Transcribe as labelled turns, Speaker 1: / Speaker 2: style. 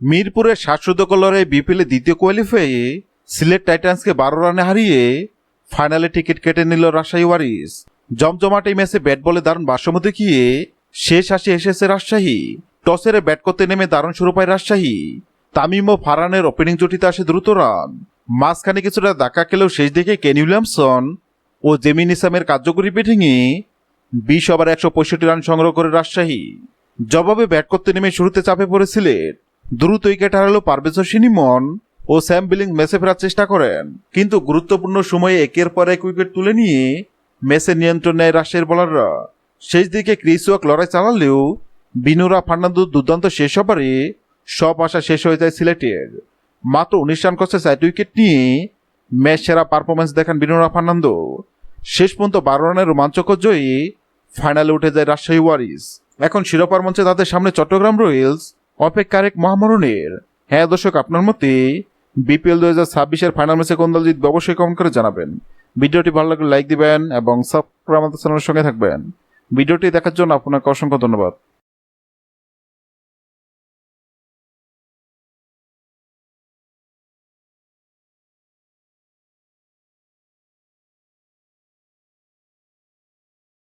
Speaker 1: মিরপুরের শ্বাসরুদ্ধ লড়াই বিপিএলে দ্বিতীয় কোয়ালিফাইয়ে সিলেট টাইটান্সকে বারো রানে হারিয়ে ফাইনালে টিকিট কেটে নিল রাজশাহী ওয়ারিস জমজমাট ম্যাচে ব্যাট বলে দারুণ ভারসাম্য দেখিয়ে শেষ হাসি এসেছে রাজশাহী। টসেরে ব্যাট করতে নেমে দারুণ শুরু পায় রাজশাহী। তামিম ও ফারানের ওপেনিং জুটিতে আসে দ্রুত রান। মাঝখানে কিছুটা ধাক্কা খেলেও শেষ দিকে কেন উইলিয়ামসন ও জেমিন ইসামের কার্যকরী ব্যাটিংয়ে বিশ ওভার একশো পঁয়ষট্টি রান সংগ্রহ করে রাজশাহী। জবাবে ব্যাট করতে নেমে শুরুতে চাপে পড়েছিলেন দ্রুত উইকেট হারালো পারভেজ হোসেন ইমন ও স্যাম বিলিং মেসে ফেরার চেষ্টা করেন। কিন্তু গুরুত্বপূর্ণ সময়ে একের পর এক উইকেট তুলে নিয়ে মেসে নিয়ন্ত্রণ নেয় রাজশাহীর বোলাররা। শেষ দিকে ক্রিস ওয়াক লড়াই চালালেও বিনুরা ফার্নান্দো দুর্দান্ত শেষ ওভারে সব আশা শেষ হয়ে যায় সিলেটের। মাত্র উনিশ রান করছে সাইড উইকেট নিয়ে ম্যাচ সেরা পারফরমেন্স দেখান বিনুরা ফার্নান্দো। শেষ পর্যন্ত বারো রানের রোমাঞ্চকর জয়ী ফাইনালে উঠে যায় রাজশাহী ওয়ারিস। এখন শিরোপার মঞ্চে তাদের সামনে চট্টগ্রাম রয়্যালস অপেক্ষার এক মহামরণের। হ্যাঁ দর্শক, আপনার মতে বিপিএল দু হাজার ছাব্বিশের ফাইনাল ম্যাচে কোন দল জিতবে অবশ্যই কমেন্ট করে জানাবেন। ভিডিওটি ভালো লাগলে লাইক দিবেন এবং সাবস্ক্রাইব আমাদের চ্যানেলের সঙ্গে থাকবেন। ভিডিওটি দেখার জন্য আপনাকে অসংখ্য ধন্যবাদ।